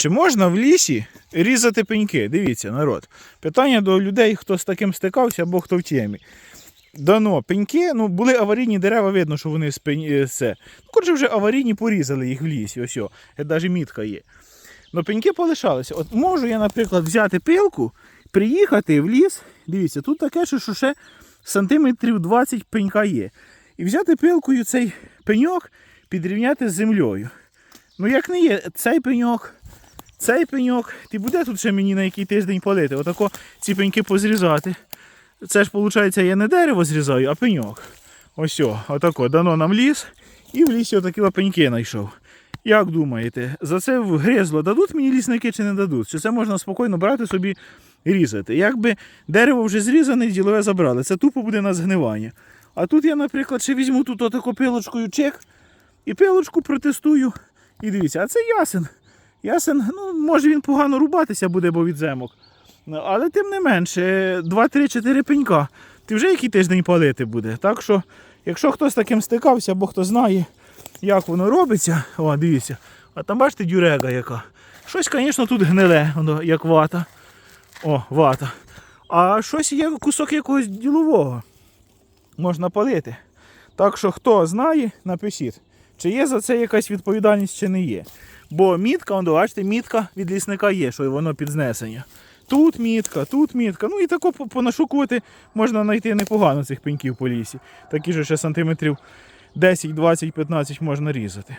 Чи можна в лісі різати пеньки? Дивіться, народ. Питання до людей, хто з таким стикався або хто в темі. Дано пеньки, ну були аварійні дерева, видно, що вони з пень... е, це. Ну, коротше, вже аварійні порізали їх в лісі. Ось, о, навіть мітка є. Ну, пеньки полишалися. От можу я, наприклад, взяти пилку, приїхати в ліс. Дивіться, тут таке, що ще сантиметрів 20 пенька є. І взяти пилкою цей пеньок, підрівняти з землею. Ну, як не є, цей пеньок, цей пеньок, ти буде тут ще мені на який тиждень палити. Отако ці пеньки позрізати. Це ж, виходить, я не дерево зрізаю, а пеньок. Ось, о, отако, дано нам ліс, і в лісі отакі пеньки знайшов. Як думаєте, за це в гризло дадуть мені лісники чи не дадуть? Чи це можна спокійно брати собі і різати? Якби дерево вже зрізане, ділове забрали. Це тупо буде на згнивання. А тут я, наприклад, ще візьму тут отаку пилочкою чек і пилочку протестую. І дивіться, а це ясен. Ясен, ну, може він погано рубатися буде, бо від земок. Але тим не менше, 2-3-4 пенька. Ти вже який тиждень палити буде. Так що, якщо хтось таким стикався, або хто знає, як воно робиться, о, дивіться, а там бачите дюрега яка. Щось, звісно, тут гниле, воно, як вата. О, вата. А щось є кусок якогось ділового. Можна палити. Так що, хто знає, напишіть, чи є за це якась відповідальність, чи не є. Бо мітка, он, бачите, мітка від лісника є, що воно під знесення. Тут мітка, тут мітка. Ну і тако понашукувати можна знайти непогано цих пеньків по лісі. Такі ж ще сантиметрів 10, 20, 15 можна різати.